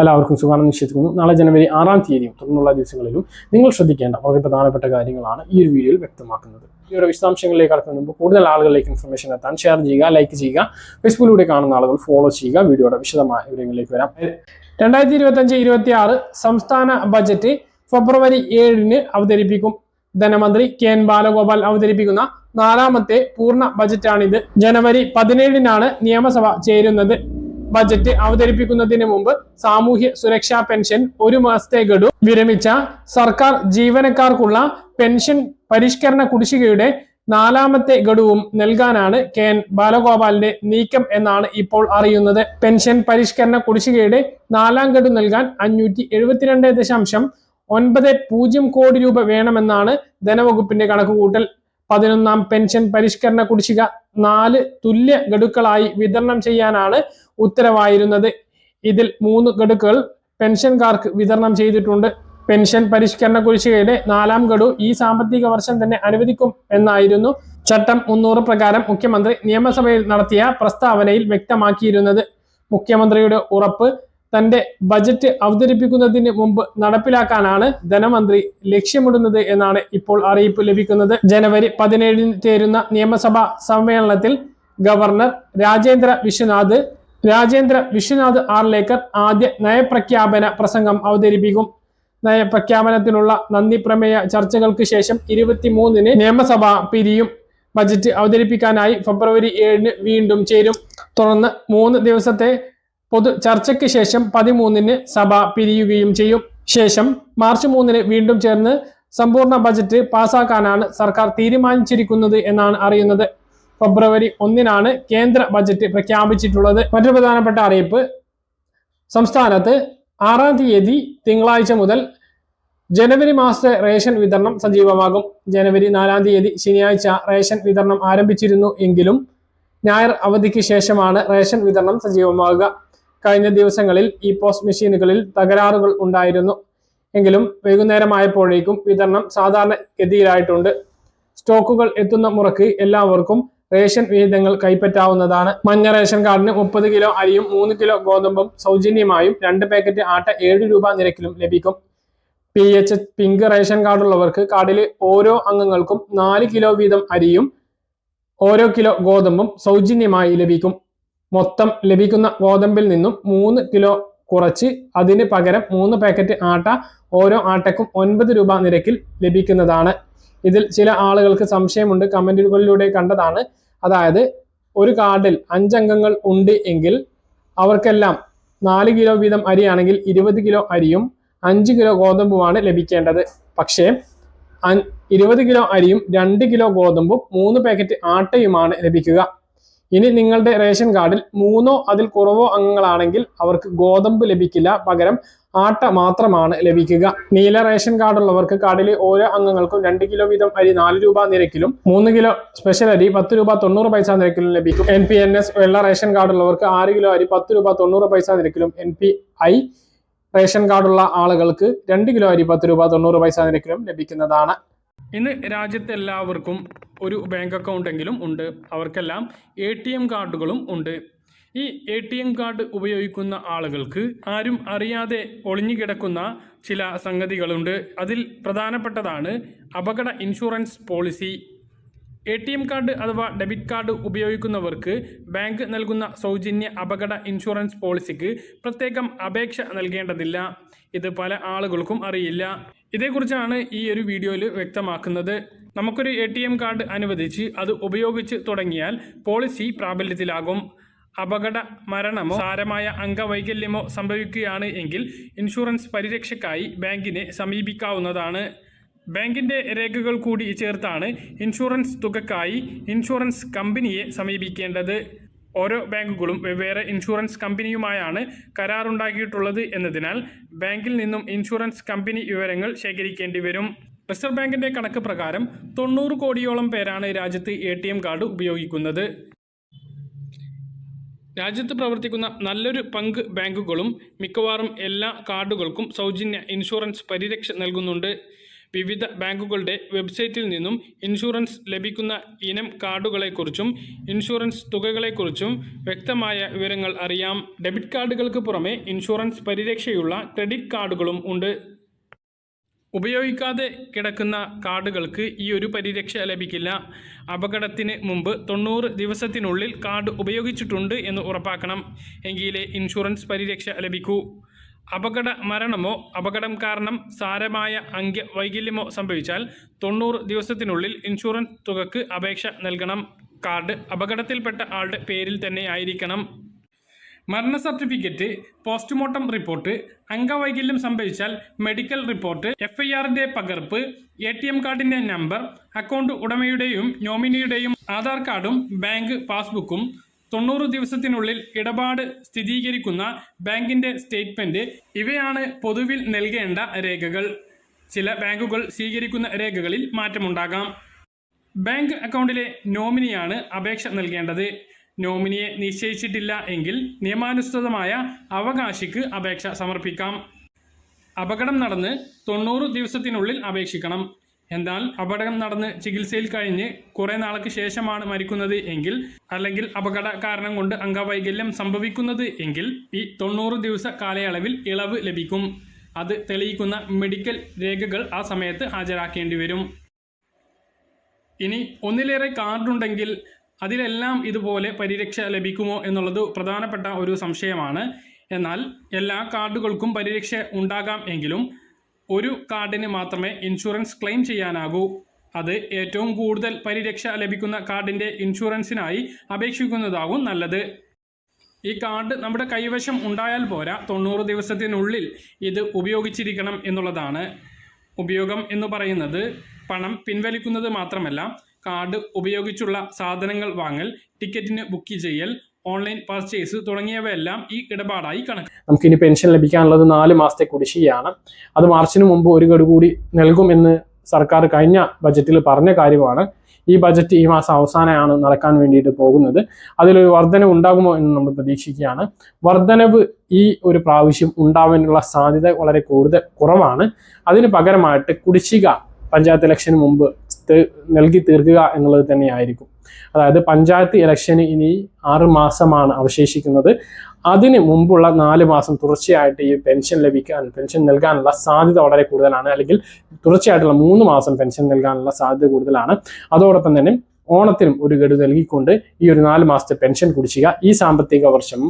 എല്ലാവർക്കും സുഖമാണെന്ന് നിശ്ചയിക്കുന്നു നാളെ ജനുവരി ആറാം തീയതിയും തുടർന്നുള്ള ദിവസങ്ങളിലും നിങ്ങൾ ശ്രദ്ധിക്കേണ്ട വളരെ പ്രധാനപ്പെട്ട കാര്യങ്ങളാണ് ഈ ഒരു വീഡിയോയിൽ വ്യക്തമാക്കുന്നത്. ഒരു വിശദാംശങ്ങളിലേക്ക് കടക്കുന്നതിന് മുമ്പ് കൂടുതൽ ആളുകളിലേക്ക് ഇൻഫർമേഷൻ എത്താൻ ഷെയർ ചെയ്യുക ലൈക്ക് ചെയ്യുക ഫേസ്ബുക്കിലൂടെ കാണുന്ന ആളുകൾ ഫോളോ ചെയ്യുക വീഡിയോയുടെ വിശദമായ വിവരങ്ങളിലേക്ക് വരാം. രണ്ടായിരത്തി ഇരുപത്തഞ്ച് ഇരുപത്തി ആറ് സംസ്ഥാന ബജറ്റ് ഫെബ്രുവരി ഏഴിന് അവതരിപ്പിക്കും. ധനമന്ത്രി കെ എൻ ബാലഗോപാൽ അവതരിപ്പിക്കുന്ന നാലാമത്തെ പൂർണ ബജറ്റാണിത് ജനുവരി പതിനേഴിനാണ് നിയമസഭ ചേരുന്നത്. ബജറ്റ് അവതരിപ്പിക്കുന്നതിന് മുമ്പ് സാമൂഹ്യ സുരക്ഷാ പെൻഷൻ ഒരു മാസത്തെ ഗഡു വിരമിച്ച സർക്കാർ ജീവനക്കാർക്കുള്ള പെൻഷൻ പരിഷ്കരണ കുടിശ്ശികയുടെ നാലാമത്തെ ഗഡുവും നൽകാനാണ് കെ എൻ ബാലഗോപാലിന്റെ നീക്കം എന്നാണ് ഇപ്പോൾ അറിയുന്നത്. പെൻഷൻ പരിഷ്കരണ കുടിശ്ശികയുടെ നാലാം ഗഡു നൽകാൻ അഞ്ഞൂറ്റി എഴുപത്തിരണ്ട് ദശാംശം ഒൻപത് പൂജ്യം കോടി രൂപ വേണമെന്നാണ് ധനവകുപ്പിന്റെ കണക്കുകൂട്ടൽ. പതിനൊന്നാം പെൻഷൻ പരിഷ്കരണ കുടിശ്ശിക നാല് തുല്യ ഗഡുക്കളായി വിതരണം ചെയ്യാനാണ് ഉത്തരവായിരുന്നത്. ഇതിൽ മൂന്ന് ഗഡുക്കൾ പെൻഷൻകാർക്ക് വിതരണം ചെയ്തിട്ടുണ്ട്. പെൻഷൻ പരിഷ്കരണ കുടിശ്ശികയുടെ നാലാം ഗഡു ഈ സാമ്പത്തിക വർഷം തന്നെ അനുവദിക്കും എന്നായിരുന്നു ചട്ടം മുന്നൂറ് പ്രകാരം മുഖ്യമന്ത്രി നിയമസഭയിൽ നടത്തിയ പ്രസ്താവനയിൽ വ്യക്തമാക്കിയിരുന്നത്. മുഖ്യമന്ത്രിയുടെ ഉറപ്പ് തന്റെ ബജറ്റ് അവതരിപ്പിക്കുന്നതിന് മുമ്പ് നടപ്പിലാക്കാനാണ് ധനമന്ത്രി ലക്ഷ്യമിടുന്നത് എന്നാണ് ഇപ്പോൾ അറിയിപ്പ് ലഭിക്കുന്നത്. ജനുവരി പതിനേഴിന് ചേരുന്ന നിയമസഭാ സമ്മേളനത്തിൽ ഗവർണർ രാജേന്ദ്ര വിശ്വനാഥ് രാജേന്ദ്ര വിശ്വനാഥ് ആർലേക്കർ ആദ്യ നയപ്രഖ്യാപന പ്രസംഗം അവതരിപ്പിക്കും. നയപ്രഖ്യാപനത്തിനുള്ള നന്ദി പ്രമേയ ചർച്ചകൾക്ക് ശേഷം ഇരുപത്തിമൂന്നിന് നിയമസഭ പിരിയും. ബജറ്റ് അവതരിപ്പിക്കാനായി ഫെബ്രുവരി ഏഴിന് വീണ്ടും ചേരും. തുടർന്ന് മൂന്ന് ദിവസത്തെ പൊതു ചർച്ചയ്ക്ക് ശേഷം പതിമൂന്നിന് സഭ പിരിയുകയും ചെയ്യും. ശേഷം മാർച്ച് മൂന്നിന് വീണ്ടും ചേർന്ന് സമ്പൂർണ ബജറ്റ് പാസാക്കാനാണ് സർക്കാർ തീരുമാനിച്ചിരിക്കുന്നത് എന്നാണ് അറിയുന്നത്. ഫെബ്രുവരി ഒന്നിനാണ് കേന്ദ്ര ബജറ്റ് പ്രഖ്യാപിച്ചിട്ടുള്ളത്. മറ്റൊരു പ്രധാനപ്പെട്ട അറിയിപ്പ് സംസ്ഥാനത്ത് ആറാം തീയതി തിങ്കളാഴ്ച മുതൽ ജനുവരി മാസത്തെ റേഷൻ വിതരണം സജീവമാകും. ജനുവരി നാലാം തീയതി ശനിയാഴ്ച റേഷൻ വിതരണം ആരംഭിച്ചിരുന്നു എങ്കിലും ഞായർ അവധിക്ക് ശേഷമാണ് റേഷൻ വിതരണം സജീവമാകുക കഴിഞ്ഞ ദിവസങ്ങളിൽ ഈ പോസ്റ്റ് മെഷീനുകളിൽ തകരാറുകൾ ഉണ്ടായിരുന്നു. എങ്കിലും വൈകുന്നേരമായപ്പോഴേക്കും വിതരണം സാധാരണ ഗതിയിലായിട്ടുണ്ട്. സ്റ്റോക്കുകൾ എത്തുന്ന മുറക്ക് എല്ലാവർക്കും റേഷൻ വിഹിതങ്ങൾ കൈപ്പറ്റാവുന്നതാണ്. മഞ്ഞ റേഷൻ കാർഡിന് മുപ്പത് കിലോ അരിയും മൂന്ന് കിലോ ഗോതമ്പും സൗജന്യമായും രണ്ട് പാക്കറ്റ് ആട്ട ഏഴ് രൂപ നിരക്കിലും ലഭിക്കും. പി എച്ച് പിങ്ക് റേഷൻ കാർഡുള്ളവർക്ക് കാർഡിലെ ഓരോ അംഗങ്ങൾക്കും നാല് കിലോ വീതം അരിയും ഓരോ കിലോ ഗോതമ്പും സൗജന്യമായി ലഭിക്കും. മൊത്തം ലഭിക്കുന്ന ഗോതമ്പിൽ നിന്നും മൂന്ന് കിലോ കുറച്ച് അതിന് പകരം മൂന്ന് പാക്കറ്റ് ആട്ട ഓരോ ആട്ടയ്ക്കും ഒൻപത് രൂപ നിരക്കിൽ ലഭിക്കുന്നതാണ്. ഇതിൽ ചില ആളുകൾക്ക് സംശയമുണ്ട് കമന്റുകളിലൂടെ കണ്ടതാണ്. അതായത് ഒരു കാർഡിൽ അഞ്ചംഗങ്ങൾ ഉണ്ട് എങ്കിൽ അവർക്കെല്ലാം നാല് കിലോ വീതം അരിയാണെങ്കിൽ ഇരുപത് കിലോ അരിയും അഞ്ച് കിലോ ഗോതമ്പുമാണ് ലഭിക്കേണ്ടത്. പക്ഷേ ഇരുപത് കിലോ അരിയും രണ്ട് കിലോ ഗോതമ്പും മൂന്ന് പാക്കറ്റ് ആട്ടയുമാണ് ലഭിക്കുക. ഇനി നിങ്ങളുടെ റേഷൻ കാർഡിൽ മൂന്നോ അതിൽ കുറവോ അംഗങ്ങളാണെങ്കിൽ അവർക്ക് ഗോതമ്പ് ലഭിക്കില്ല. പകരം ആട്ട മാത്രമാണ് ലഭിക്കുക. നീല റേഷൻ കാർഡുള്ളവർക്ക് കാർഡിലെ ഓരോ അംഗങ്ങൾക്കും രണ്ട് കിലോ വീതം അരി നാല് രൂപ നിരക്കിലും മൂന്ന് കിലോ സ്പെഷ്യൽ അരി പത്ത് രൂപ തൊണ്ണൂറ് പൈസ നിരക്കിലും ലഭിക്കും. എൻ പി എൻ എസ് വെള്ള റേഷൻ കാർഡുള്ളവർക്ക് ആറ് കിലോ അരി പത്ത് രൂപ തൊണ്ണൂറ് പൈസ നിരക്കിലും എൻ പി ഐ റേഷൻ കാർഡുള്ള ആളുകൾക്ക് രണ്ട് കിലോ അരി പത്ത് രൂപ തൊണ്ണൂറ് പൈസ നിരക്കിലും ലഭിക്കുന്നതാണ്. ഇന്ന് രാജ്യത്തെ എല്ലാവർക്കും ഒരു ബാങ്ക് അക്കൗണ്ടെങ്കിലും ഉണ്ട്. അവർക്കെല്ലാം എ ടി എം കാർഡുകളും ഉണ്ട്. ഈ എ ടി എം കാർഡ് ഉപയോഗിക്കുന്ന ആളുകൾക്ക് ആരും അറിയാതെ ഒളിഞ്ഞുകിടക്കുന്ന ചില സംഗതികളുണ്ട്. അതിൽ പ്രധാനപ്പെട്ടതാണ് അപകട insurance policy A T M card അഥവാ ഡെബിറ്റ് കാർഡ് ഉപയോഗിക്കുന്നവർക്ക് ബാങ്ക് നൽകുന്ന സൗജന്യ അപകട ഇൻഷുറൻസ് പോളിസിക്ക് പ്രത്യേകം അപേക്ഷ നൽകേണ്ടതില്ല. ഇത് പല ആളുകൾക്കും അറിയില്ല. ഇതേക്കുറിച്ചാണ് ഈ ഒരു വീഡിയോയിൽ വ്യക്തമാക്കുന്നത്. നമുക്കൊരു എ ടി എം കാർഡ് അനുവദിച്ച് അത് ഉപയോഗിച്ച് തുടങ്ങിയാൽ പോളിസി പ്രാബല്യത്തിലാകും. അപകട മരണമോ സാരമായ അംഗവൈകല്യമോ സംഭവിക്കുകയാണ് എങ്കിൽ ഇൻഷുറൻസ് പരിരക്ഷയ്ക്കായി ബാങ്കിനെ സമീപിക്കാവുന്നതാണ്. ബാങ്കിന്റെ രേഖകൾ കൂടി ചേർത്താണ് ഇൻഷുറൻസ് തുകക്കായി ഇൻഷുറൻസ് കമ്പനിയെ സമീപിക്കേണ്ടത്. ഓരോ ബാങ്കുകളും വെവ്വേറെ ഇൻഷുറൻസ് കമ്പനിയുമായാണ് കരാറുണ്ടാക്കിയിട്ടുള്ളത് എന്നതിനാൽ ബാങ്കിൽ നിന്നും ഇൻഷുറൻസ് കമ്പനി വിവരങ്ങൾ ശേഖരിക്കേണ്ടി വരും. റിസർവ് ബാങ്കിന്റെ കണക്ക് പ്രകാരം തൊണ്ണൂറ് കോടിയോളം പേരാണ് രാജ്യത്ത് എ കാർഡ് ഉപയോഗിക്കുന്നത്. രാജ്യത്ത് പ്രവർത്തിക്കുന്ന നല്ലൊരു പങ്ക് ബാങ്കുകളും മിക്കവാറും എല്ലാ കാർഡുകൾക്കും സൗജന്യ ഇൻഷുറൻസ് പരിരക്ഷ നൽകുന്നുണ്ട്. വിവിധ ബാങ്കുകളുടെ വെബ്സൈറ്റിൽ നിന്നും ഇൻഷുറൻസ് ലഭിക്കുന്ന ഇനം കാർഡുകളെക്കുറിച്ചും ഇൻഷുറൻസ് തുകകളെക്കുറിച്ചും വ്യക്തമായ വിവരങ്ങൾ അറിയാം. ഡെബിറ്റ് കാർഡുകൾക്ക് പുറമെ ഇൻഷുറൻസ് പരിരക്ഷയുള്ള ക്രെഡിറ്റ് കാർഡുകളും ഉണ്ട്. ഉപയോഗിക്കാതെ കിടക്കുന്ന കാർഡുകൾക്ക് ഈ ഒരു പരിരക്ഷ ലഭിക്കില്ല. അപകടത്തിന് മുമ്പ് തൊണ്ണൂറ് ദിവസത്തിനുള്ളിൽ കാർഡ് ഉപയോഗിച്ചിട്ടുണ്ട് എന്ന് ഉറപ്പാക്കണം. എങ്കിലേ ഇൻഷുറൻസ് പരിരക്ഷ ലഭിക്കൂ. അപകട മരണമോ അപകടം കാരണം സാരമായ അംഗവൈകല്യമോ സംഭവിച്ചാൽ തൊണ്ണൂറ് ദിവസത്തിനുള്ളിൽ ഇൻഷുറൻസ് തുകക്ക് അപേക്ഷ നൽകണം. കാർഡ് അപകടത്തിൽപ്പെട്ട ആളുടെ പേരിൽ തന്നെ ആയിരിക്കണം. മരണ സർട്ടിഫിക്കറ്റ് പോസ്റ്റ്മോർട്ടം റിപ്പോർട്ട് അംഗവൈകല്യം സംഭവിച്ചാൽ മെഡിക്കൽ റിപ്പോർട്ട് എഫ് ഐ ആറിന്റെ പകർപ്പ് എ ടി എം കാർഡിന്റെ നമ്പർ അക്കൗണ്ട് ഉടമയുടെയും നോമിനിയുടെയും ആധാർ കാർഡും ബാങ്ക് പാസ്ബുക്കും തൊണ്ണൂറ് ദിവസത്തിനുള്ളിൽ ഇടപാട് സ്ഥിരീകരിക്കുന്ന ബാങ്കിന്റെ സ്റ്റേറ്റ്മെന്റ് ഇവയാണ് പൊതുവിൽ നൽകേണ്ട രേഖകൾ. ചില ബാങ്കുകൾ സ്വീകരിക്കുന്ന രേഖകളിൽ മാറ്റമുണ്ടാകാം. ബാങ്ക് അക്കൗണ്ടിലെ നോമിനിയാണ് അപേക്ഷ നൽകേണ്ടത്. നോമിനിയെ നിശ്ചയിച്ചിട്ടില്ല എങ്കിൽ നിയമാനുസൃതമായ അവകാശിക്ക് അപേക്ഷ സമർപ്പിക്കാം. അപകടം നടന്ന് തൊണ്ണൂറ് ദിവസത്തിനുള്ളിൽ അപേക്ഷിക്കണം. എന്നാൽ അപകടം നടന്ന് ചികിത്സയിൽ കഴിഞ്ഞ് കുറേ നാൾക്ക് ശേഷമാണ് മരിക്കുന്നത് എങ്കിൽ അല്ലെങ്കിൽ അപകട കാരണം കൊണ്ട് അംഗവൈകല്യം സംഭവിക്കുന്നത് എങ്കിൽ ഈ തൊണ്ണൂറ് ദിവസ കാലയളവിൽ ഇളവ് ലഭിക്കും. അത് തെളിയിക്കുന്ന മെഡിക്കൽ രേഖകൾ ആ സമയത്ത് ഹാജരാക്കേണ്ടി വരും. ഇനി ഒന്നിലേറെ കാർഡുണ്ടെങ്കിൽ അതിലെല്ലാം ഇതുപോലെ പരിരക്ഷ ലഭിക്കുമോ എന്നുള്ളത് പ്രധാനപ്പെട്ട ഒരു സംശയമാണ്. എന്നാൽ എല്ലാ കാർഡുകൾക്കും പരിരക്ഷ ഉണ്ടാകാം എങ്കിലും ഒരു കാർഡിന് മാത്രമേ ഇൻഷുറൻസ് ക്ലെയിം ചെയ്യാനാകൂ. അത് ഏറ്റവും കൂടുതൽ പരിരക്ഷ ലഭിക്കുന്ന കാർഡിന്റെ ഇൻഷുറൻസിനായി അപേക്ഷിക്കുന്നതാകും നല്ലത്. ഈ കാർഡ് നമ്മുടെ കൈവശം ഉണ്ടായാൽ പോരാ തൊണ്ണൂറ് ദിവസത്തിനുള്ളിൽ ഇത് ഉപയോഗിച്ചിരിക്കണം എന്നുള്ളതാണ് ഉപയോഗം എന്ന് പറയുന്നത്. പണം പിൻവലിക്കുന്നത് മാത്രമല്ല കാർഡ് ഉപയോഗിച്ചുള്ള സാധനങ്ങൾ വാങ്ങൽ ടിക്കറ്റിന് ബുക്ക് ചെയ്യൽ ഓൺലൈൻ പർച്ചേസ് തുടങ്ങിയവയെല്ലാം ഈ ഇടപാടായി കണക്ക് നമുക്കിനി പെൻഷൻ ലഭിക്കാനുള്ളത് നാല് മാസത്തെ കുടിശ്ശികയാണ്. അത് മാർച്ചിന് മുമ്പ് ഒരു ഗഡു കൂടി നൽകുമെന്ന് സർക്കാർ കഴിഞ്ഞ ബജറ്റിൽ പറഞ്ഞ കാര്യമാണ്. ഈ ബജറ്റ് ഈ മാസം അവസാനമാണ് നടക്കാൻ വേണ്ടിയിട്ട് പോകുന്നത്. അതിലൊരു വർധനവ് ഉണ്ടാകുമോ എന്ന് നമ്മൾ പ്രതീക്ഷിക്കുകയാണ്. വർധനവ് ഈ ഒരു പ്രാവശ്യം ഉണ്ടാവാനുള്ള സാധ്യത വളരെ കൂടുതൽ കുറവാണ്. അതിന് പകരമായിട്ട് കുടിശ്ശിക പഞ്ചായത്ത് ഇലക്ഷന് മുമ്പ് നൽകി തീർക്കുക എന്നുള്ളത് തന്നെയായിരിക്കും. അതായത് പഞ്ചായത്ത് ഇലക്ഷന് ഇനി ആറ് മാസമാണ് അവശേഷിക്കുന്നത്. അതിന് മുമ്പുള്ള നാല് മാസം തുടർച്ചയായിട്ട് ഈ പെൻഷൻ ലഭിക്കാൻ പെൻഷൻ നൽകാനുള്ള സാധ്യത വളരെ കൂടുതലാണ്. അല്ലെങ്കിൽ തുടർച്ചയായിട്ടുള്ള മൂന്ന് മാസം പെൻഷൻ നൽകാനുള്ള സാധ്യത കൂടുതലാണ്. അതോടൊപ്പം തന്നെ ഓണത്തിനും ഒരു ഗഡു നൽകിക്കൊണ്ട് ഈ ഒരു നാല് മാസത്തെ പെൻഷൻ കുടിശ്ശിക ഈ സാമ്പത്തിക വർഷം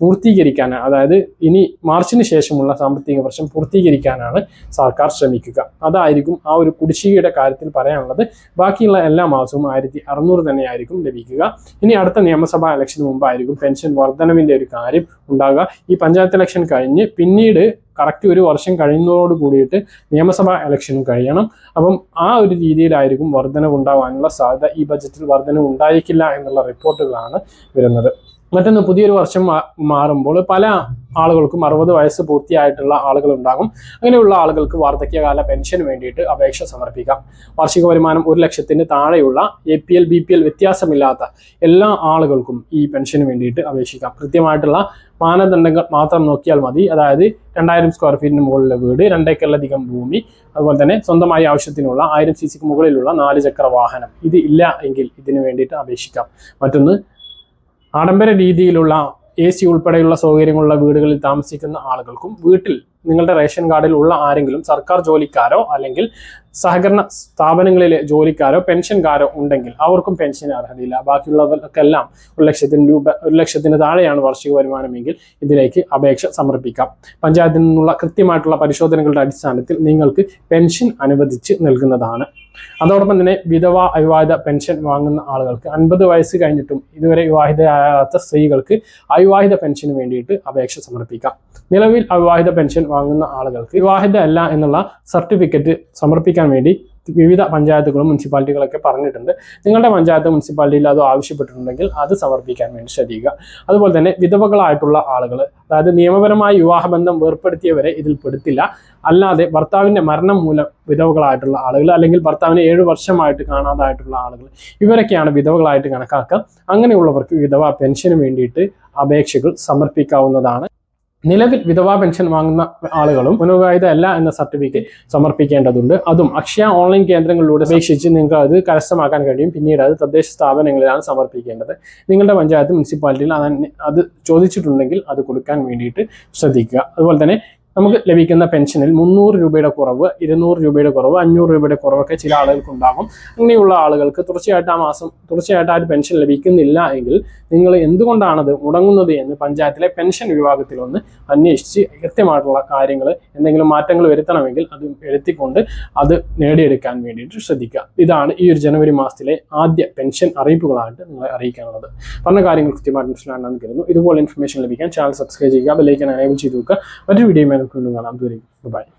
പൂർത്തീകരിക്കാൻ അതായത് ഇനി മാർച്ചിന് ശേഷമുള്ള സാമ്പത്തിക വർഷം പൂർത്തീകരിക്കാനാണ് സർക്കാർ ശ്രമിക്കുക. അതായിരിക്കും ആ ഒരു കുടിശ്ശികയുടെ കാര്യത്തിൽ പറയാനുള്ളത്. ബാക്കിയുള്ള എല്ലാ മാസവും ആയിരത്തി അറുന്നൂറ് തന്നെയായിരിക്കും ലഭിക്കുക. ഇനി അടുത്ത നിയമസഭാ ഇലക്ഷന് മുമ്പായിരിക്കും പെൻഷൻ വർധനവിന്റെ ഒരു കാര്യം ഉണ്ടാകുക ഈ പഞ്ചായത്ത് ഇലക്ഷൻ കഴിഞ്ഞ് പിന്നീട് കറക്റ്റ് ഒരു വർഷം കഴിയുന്നതോട് കൂടിയിട്ട് നിയമസഭാ ഇലക്ഷനും കഴിയണം. അപ്പം ആ ഒരു രീതിയിലായിരിക്കും വർധനവ് ഉണ്ടാവാനുള്ള സാധ്യത. ഈ ബജറ്റിൽ വർധനവ് ഉണ്ടായിരിക്കില്ല എന്നുള്ള റിപ്പോർട്ടുകളാണ് വരുന്നത്. മറ്റൊന്ന് പുതിയൊരു വർഷം മാറുമ്പോൾ പല ആളുകൾക്കും അറുപത് വയസ്സ് പൂർത്തിയായിട്ടുള്ള ആളുകൾ ഉണ്ടാകും. അങ്ങനെയുള്ള ആളുകൾക്ക് വാർദ്ധക്യകാല പെൻഷൻ വേണ്ടിയിട്ട് അപേക്ഷ സമർപ്പിക്കാം. വാർഷിക വരുമാനം ഒരു ലക്ഷത്തിന് താഴെയുള്ള A P L B P L വ്യത്യാസമില്ലാത്ത എല്ലാ ആളുകൾക്കും ഈ പെൻഷന് വേണ്ടിയിട്ട് അപേക്ഷിക്കാം. കൃത്യമായിട്ടുള്ള മാനദണ്ഡങ്ങൾ മാത്രം നോക്കിയാൽ മതി. അതായത് രണ്ടായിരം സ്ക്വയർ ഫീറ്റിന് മുകളിലെ വീട് രണ്ടേക്കറിലധികം ഭൂമി അതുപോലെ തന്നെ സ്വന്തമായി ആവശ്യത്തിനുള്ള ആയിരം സി സിക്ക് മുകളിലുള്ള നാല് ചക്ര വാഹനം. ഇത് ഇല്ല എങ്കിൽ ഇതിന് വേണ്ടിയിട്ട് അപേക്ഷിക്കാം. മറ്റൊന്ന് ആഡംബര രീതിയിലുള്ള എ സി ഉൾപ്പെടെയുള്ള സൗകര്യങ്ങളുള്ള വീടുകളിൽ താമസിക്കുന്ന ആളുകൾക്കും വീട്ടിൽ നിങ്ങളുടെ റേഷൻ കാർഡിൽ ഉള്ള ആരെങ്കിലും സർക്കാർ ജോലിക്കാരോ അല്ലെങ്കിൽ സഹകരണ സ്ഥാപനങ്ങളിലെ ജോലിക്കാരോ പെൻഷൻകാരോ ഉണ്ടെങ്കിൽ അവർക്കും പെൻഷൻ അർഹതയില്ല. ബാക്കിയുള്ളവർക്കെല്ലാം ഒരു ലക്ഷത്തിന് രൂപ ഒരു ലക്ഷത്തിന് താഴെയാണ് വാർഷിക വരുമാനമെങ്കിൽ ഇതിലേക്ക് അപേക്ഷ സമർപ്പിക്കാം. പഞ്ചായത്തിൽ നിന്നുള്ള കൃത്യമായിട്ടുള്ള പരിശോധനകളുടെ അടിസ്ഥാനത്തിൽ നിങ്ങൾക്ക് പെൻഷൻ അനുവദിച്ച് നൽകുന്നതാണ്. അതോടൊപ്പം തന്നെ വിധവ അവിവാഹിത പെൻഷൻ വാങ്ങുന്ന ആളുകൾക്ക് അൻപത് വയസ്സ് കഴിഞ്ഞിട്ടും ഇതുവരെ വിവാഹിതയാകാത്ത സ്ത്രീകൾക്ക് അവിവാഹിത പെൻഷന് വേണ്ടിയിട്ട് അപേക്ഷ സമർപ്പിക്കാം. നിലവിൽ അവിവാഹിത പെൻഷൻ വാങ്ങുന്ന ആളുകൾക്ക് വിവാഹിത അല്ല എന്നുള്ള സർട്ടിഫിക്കറ്റ് സമർപ്പിക്കാൻ വേണ്ടി വിവിധ പഞ്ചായത്തുകളും മുനിസിപ്പാലിറ്റികളൊക്കെ പറഞ്ഞിട്ടുണ്ട്. നിങ്ങളുടെ പഞ്ചായത്ത് മുനിസിപ്പാലിറ്റിയിൽ അത് ആവശ്യപ്പെട്ടിട്ടുണ്ടെങ്കിൽ അത് സമർപ്പിക്കാൻ വേണ്ടി ശ്രദ്ധിക്കുക. അതുപോലെ തന്നെ വിധവകളായിട്ടുള്ള ആളുകൾ അതായത് നിയമപരമായ വിവാഹബന്ധം വേർപ്പെടുത്തിയവരെ ഇതിൽ പെടുത്തില്ല. അല്ലാതെ ഭർത്താവിന്റെ മരണം മൂലം വിധവകളായിട്ടുള്ള ആളുകൾ അല്ലെങ്കിൽ ഭർത്താവിനെ ഏഴ് വർഷമായിട്ട് കാണാതായിട്ടുള്ള ആളുകൾ ഇവരൊക്കെയാണ് വിധവകളായിട്ട് കണക്കാക്കുക. അങ്ങനെയുള്ളവർക്ക് വിധവ പെൻഷന് വേണ്ടിയിട്ട് അപേക്ഷകൾ സമർപ്പിക്കാവുന്നതാണ്. നിലവിൽ വിധവാ പെൻഷൻ വാങ്ങുന്ന ആളുകളും പുനർവിവാഹിത അല്ല എന്ന സർട്ടിഫിക്കറ്റ് സമർപ്പിക്കേണ്ടതുണ്ട്. അതും അക്ഷയ ഓൺലൈൻ കേന്ദ്രങ്ങളിലൂടെ അപേക്ഷിച്ച് നിങ്ങൾക്ക് അത് കരസ്ഥമാക്കാൻ കഴിയും. പിന്നീട് അത് തദ്ദേശ സ്ഥാപനങ്ങളിലാണ് സമർപ്പിക്കേണ്ടത്. നിങ്ങളുടെ പഞ്ചായത്ത് മുനിസിപ്പാലിറ്റിയിൽ അത് ചോദിച്ചിട്ടുണ്ടെങ്കിൽ അത് കൊടുക്കാൻ വേണ്ടിയിട്ട് ശ്രദ്ധിക്കുക. അതുപോലെ തന്നെ നമുക്ക് ലഭിക്കുന്ന പെൻഷനിൽ മുന്നൂറ് രൂപയുടെ കുറവ് ഇരുന്നൂറ് രൂപയുടെ കുറവ് അഞ്ഞൂറ് രൂപയുടെ കുറവൊക്കെ ചില ആളുകൾക്ക് ഉണ്ടാകും. അങ്ങനെയുള്ള ആളുകൾക്ക് തുടർച്ചയായിട്ട് ആ മാസം തുടർച്ചയായിട്ട് ആ ഒരു പെൻഷൻ ലഭിക്കുന്നില്ല എങ്കിൽ നിങ്ങൾ എന്തുകൊണ്ടാണത് മുടങ്ങുന്നത് എന്ന് പഞ്ചായത്തിലെ പെൻഷൻ വിഭാഗത്തിൽ ഒന്ന് അന്വേഷിച്ച് കൃത്യമായിട്ടുള്ള കാര്യങ്ങൾ എന്തെങ്കിലും മാറ്റങ്ങൾ വരുത്തണമെങ്കിൽ അത് വരുത്തിക്കൊണ്ട് അത് നേടിയെടുക്കാൻ വേണ്ടിയിട്ട് ശ്രദ്ധിക്കുക. ഇതാണ് ഈ ഒരു ജനുവരി മാസത്തിലെ ആദ്യ പെൻഷൻ അറിയിപ്പുകളായിട്ട് നിങ്ങളെ അറിയിക്കാനുള്ളത്. പറഞ്ഞ കാര്യങ്ങൾ കൃത്യമായിട്ട് മനസ്സിലാണെന്ന് കരുതുന്നു. ഇതുപോലെ ഇൻഫർമേഷൻ ലഭിക്കാൻ ചാനൽ സബ്സ്ക്രൈബ് ചെയ്യുക ബെല്ലൈക്കൻ എനേബിൾ ചെയ്ത് വെക്കുക. മറ്റൊരു video for tuning in. I'm doing it. Bye bye.